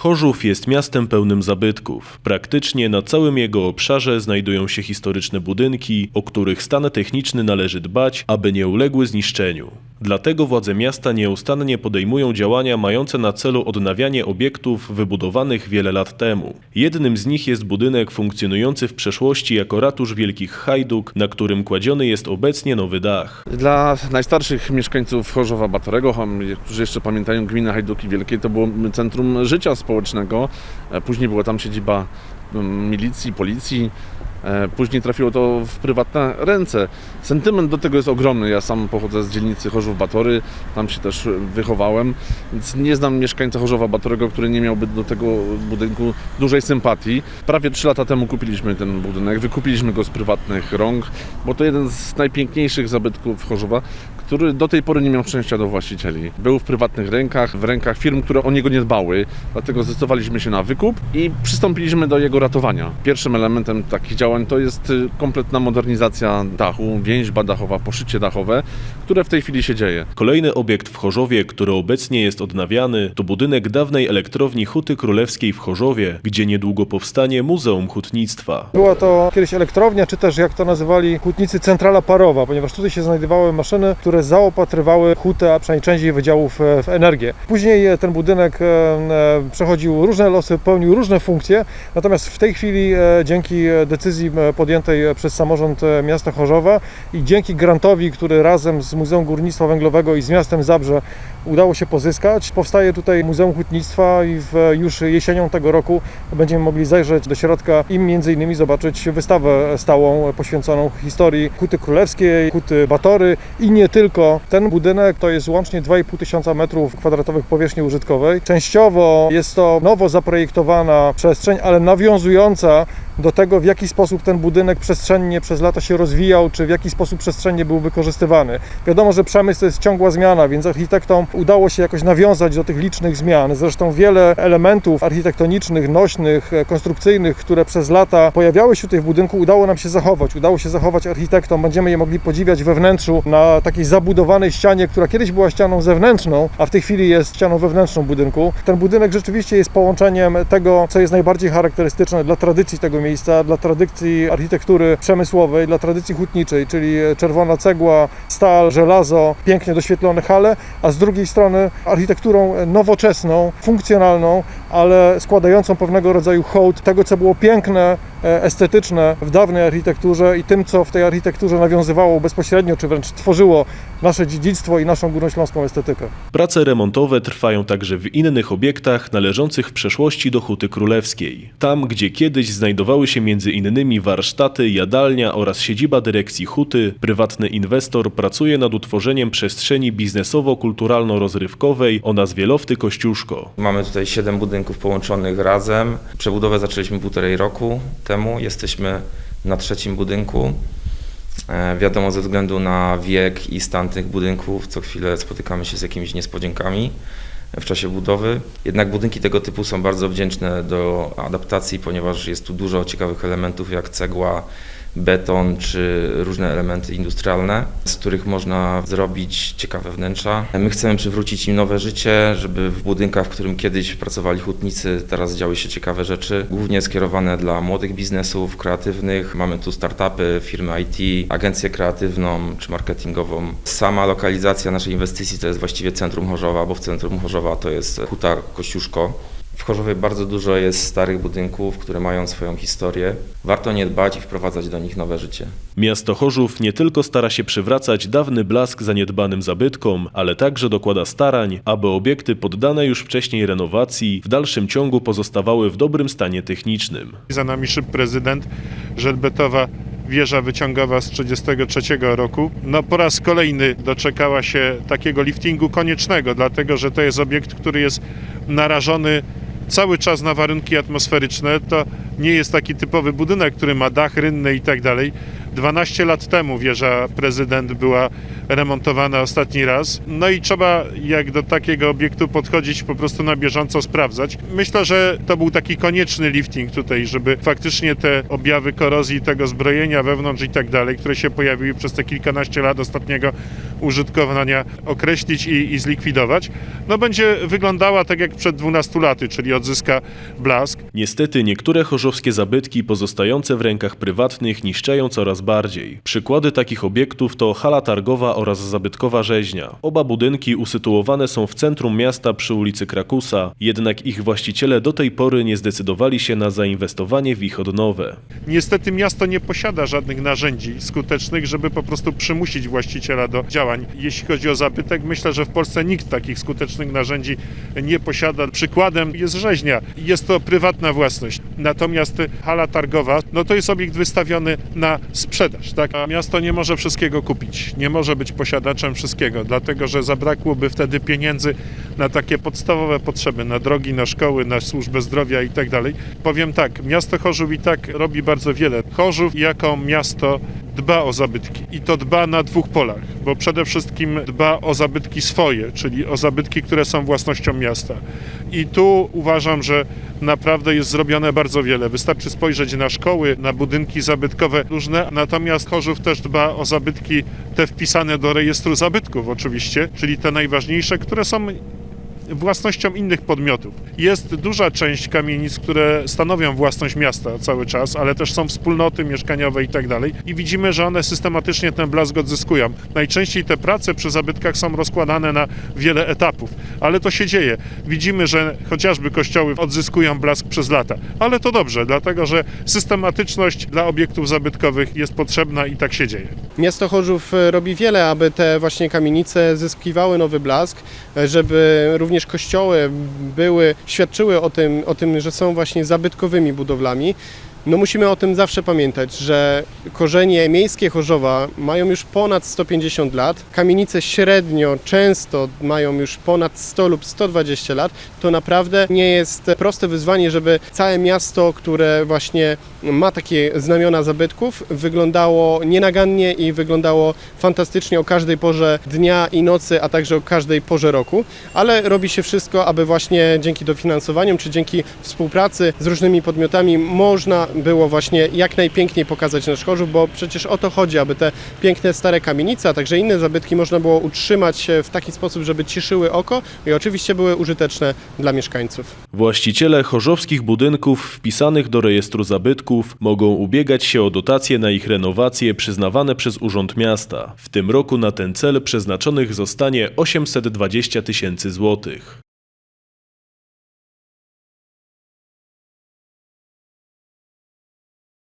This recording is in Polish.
Chorzów jest miastem pełnym zabytków. Praktycznie na całym jego obszarze znajdują się historyczne budynki, o których stan techniczny należy dbać, aby nie uległy zniszczeniu. Dlatego władze miasta nieustannie podejmują działania mające na celu odnawianie obiektów wybudowanych wiele lat temu. Jednym z nich jest budynek funkcjonujący w przeszłości jako ratusz Wielkich Hajduk, na którym kładziony jest obecnie nowy dach. Dla najstarszych mieszkańców Chorzowa Batorego, którzy jeszcze pamiętają gminę Hajduki Wielkie, to było centrum życia społecznego. E, Później była tam siedziba mm, milicji, policji. E, Później trafiło to w prywatne ręce. Sentyment do tego jest ogromny. Ja sam pochodzę z dzielnicy Chorzów Batory, tam się też wychowałem, więc nie znam mieszkańca Chorzowa Batorego, który nie miałby do tego budynku dużej sympatii. Prawie 3 lata temu kupiliśmy ten budynek, wykupiliśmy go z prywatnych rąk, bo to jeden z najpiękniejszych zabytków Chorzowa, który do tej pory nie miał szczęścia do właścicieli. Był w prywatnych rękach, w rękach firm, które o niego nie dbały, dlatego zdecydowaliśmy się na wykup i przystąpiliśmy do jego ratowania. Pierwszym elementem takich działań to jest y, kompletna modernizacja dachu, więźba dachowa, poszycie dachowe, które w tej chwili się dzieje. Kolejny obiekt w Chorzowie, który obecnie jest odnawiany, to budynek dawnej elektrowni Huty Królewskiej w Chorzowie, gdzie niedługo powstanie Muzeum Hutnictwa. Była to kiedyś elektrownia, czy też jak to nazywali hutnicy, centrala parowa, ponieważ tutaj się znajdowały maszyny, które zaopatrywały hutę, a przynajmniej część jej wydziałów e, w energię. Później e, ten budynek e, przechodził różne losy, pełnił różne funkcje, natomiast w tej chwili dzięki decyzji podjętej przez samorząd miasta Chorzowa i dzięki grantowi, który razem z Muzeum Górnictwa Węglowego i z miastem Zabrze udało się pozyskać, powstaje tutaj Muzeum Hutnictwa i w, już jesienią tego roku będziemy mogli zajrzeć do środka i między innymi zobaczyć wystawę stałą poświęconą historii Huty Królewskiej, Huty Batory i nie tylko. Ten budynek to jest łącznie 2,5 tysiąca metrów kwadratowych powierzchni użytkowej. Częściowo jest to nowo zaprojektowana przestrzeń, ale nawiązująca do tego, w jaki sposób ten budynek przestrzennie przez lata się rozwijał, czy w jaki sposób przestrzennie był wykorzystywany. Wiadomo, że przemysł to jest ciągła zmiana, więc architektom udało się jakoś nawiązać do tych licznych zmian. Zresztą wiele elementów architektonicznych, nośnych, e, konstrukcyjnych, które przez lata pojawiały się tutaj w budynku, udało nam się zachować. Udało się zachować architektom. Będziemy je mogli podziwiać we wnętrzu na takiej zabudowanej ścianie, która kiedyś była ścianą zewnętrzną, a w tej chwili jest ścianą wewnętrzną budynku. Ten budynek rzeczywiście jest połączeniem tego, co jest najbardziej charakterystyczne dla tradycji tego miejsca, dla tradycji architektury przemysłowej, dla tradycji hutniczej, czyli czerwona cegła, stal, żelazo, pięknie doświetlone hale, a z drugiej strony architekturą nowoczesną, funkcjonalną, ale składającą pewnego rodzaju hołd tego, co było piękne, estetyczne w dawnej architekturze i tym, co w tej architekturze nawiązywało bezpośrednio, czy wręcz tworzyło nasze dziedzictwo i naszą górnośląską estetykę. Prace remontowe trwają także w innych obiektach należących w przeszłości do Huty Królewskiej. Tam, gdzie kiedyś znajdowały się między innymi warsztaty, jadalnia oraz siedziba dyrekcji Huty, prywatny inwestor pracuje nad utworzeniem przestrzeni biznesowo-kulturalno-rozrywkowej o nazwie Lofty Kościuszko. Mamy tutaj 7 budynków połączonych razem. Przebudowę zaczęliśmy półtorej roku temu. Jesteśmy na trzecim budynku. E, Wiadomo, ze względu na wiek i stan tych budynków, co chwilę spotykamy się z jakimiś niespodziankami w czasie budowy. Jednak budynki tego typu są bardzo wdzięczne do adaptacji, ponieważ jest tu dużo ciekawych elementów jak cegła, beton czy różne elementy industrialne, z których można zrobić ciekawe wnętrza. My chcemy przywrócić im nowe życie, żeby w budynkach, w którym kiedyś pracowali hutnicy, teraz działy się ciekawe rzeczy, głównie skierowane dla młodych biznesów kreatywnych. Mamy tu startupy, firmy IT, agencję kreatywną czy marketingową. Sama lokalizacja naszej inwestycji to jest właściwie centrum Chorzowa, bo w centrum Chorzowa to jest Huta Kościuszko. W Chorzowie bardzo dużo jest starych budynków, które mają swoją historię. Warto nie dbać i wprowadzać do nich nowe życie. Miasto Chorzów nie tylko stara się przywracać dawny blask zaniedbanym zabytkom, ale także dokłada starań, aby obiekty poddane już wcześniej renowacji w dalszym ciągu pozostawały w dobrym stanie technicznym. Za nami szyb prezydent, żelbetowa wieża wyciągowa z 1933 roku. No po raz kolejny doczekała się takiego liftingu koniecznego, dlatego że to jest obiekt, który jest narażony cały czas na warunki atmosferyczne. To nie jest taki typowy budynek, który ma dach rynny i tak dalej. 12 lat temu wieża prezydent była remontowana ostatni raz. No i trzeba jak do takiego obiektu podchodzić po prostu na bieżąco sprawdzać. Myślę, że to był taki konieczny lifting tutaj, żeby faktycznie te objawy korozji tego zbrojenia wewnątrz i tak dalej, które się pojawiły przez te kilkanaście lat ostatniego użytkowania określić i, i zlikwidować, no będzie wyglądała tak jak przed 12 laty, czyli odzyska blask. Niestety niektóre chorzowskie zabytki pozostające w rękach prywatnych niszczeją coraz bardziej. Przykłady takich obiektów to hala targowa oraz zabytkowa rzeźnia. Oba budynki usytuowane są w centrum miasta przy ulicy Krakusa, jednak ich właściciele do tej pory nie zdecydowali się na zainwestowanie w ich odnowę. Niestety miasto nie posiada żadnych narzędzi skutecznych, żeby po prostu przymusić właściciela do działań. Jeśli chodzi o zabytek, myślę, że w Polsce nikt takich skutecznych narzędzi nie posiada. Przykładem jest rzeźnia. Jest to prywatna własność. Natomiast hala targowa, no to jest obiekt wystawiony na sprzedaż, tak? A miasto nie może wszystkiego kupić. Nie może być posiadaczem wszystkiego, dlatego że zabrakłoby wtedy pieniędzy na takie podstawowe potrzeby, na drogi, na szkoły, na służbę zdrowia i tak dalej. Powiem tak, miasto Chorzów i tak robi bardzo wiele. Chorzów jako miasto dba o zabytki i to dba na dwóch polach, bo przede wszystkim dba o zabytki swoje, czyli o zabytki, które są własnością miasta. I tu uważam, że naprawdę jest zrobione bardzo wiele. Wystarczy spojrzeć na szkoły, na budynki zabytkowe różne, natomiast Chorzów też dba o zabytki te wpisane do rejestru zabytków oczywiście, czyli te najważniejsze, które są własnością innych podmiotów. Jest duża część kamienic, które stanowią własność miasta cały czas, ale też są wspólnoty mieszkaniowe i tak dalej. I widzimy, że one systematycznie ten blask odzyskują. Najczęściej te prace przy zabytkach są rozkładane na wiele etapów, ale to się dzieje. Widzimy, że chociażby kościoły odzyskują blask przez lata, ale to dobrze, dlatego że systematyczność dla obiektów zabytkowych jest potrzebna i tak się dzieje. Miasto Chorzów e, robi wiele, aby te właśnie kamienice zyskiwały nowy blask, e, żeby również kościoły były, świadczyły o tym, o tym, że są właśnie zabytkowymi budowlami. No musimy o tym zawsze pamiętać, że korzenie miejskie Chorzowa mają już ponad 150 lat, kamienice średnio często mają już ponad 100 lub 120 lat. To naprawdę nie jest proste wyzwanie, żeby całe miasto, które właśnie ma takie znamiona zabytków, wyglądało nienagannie i wyglądało fantastycznie o każdej porze dnia i nocy, a także o każdej porze roku, ale robi się wszystko, aby właśnie dzięki dofinansowaniom czy dzięki współpracy z różnymi podmiotami można było właśnie jak najpiękniej pokazać nasz Chorzów, bo przecież o to chodzi, aby te piękne stare kamienice, a także inne zabytki można było utrzymać w taki sposób, żeby cieszyły oko i oczywiście były użyteczne dla mieszkańców. Właściciele chorzowskich budynków wpisanych do rejestru zabytków mogą ubiegać się o dotacje na ich renowację przyznawane przez Urząd Miasta. W tym roku na ten cel przeznaczonych zostanie 820 tysięcy złotych.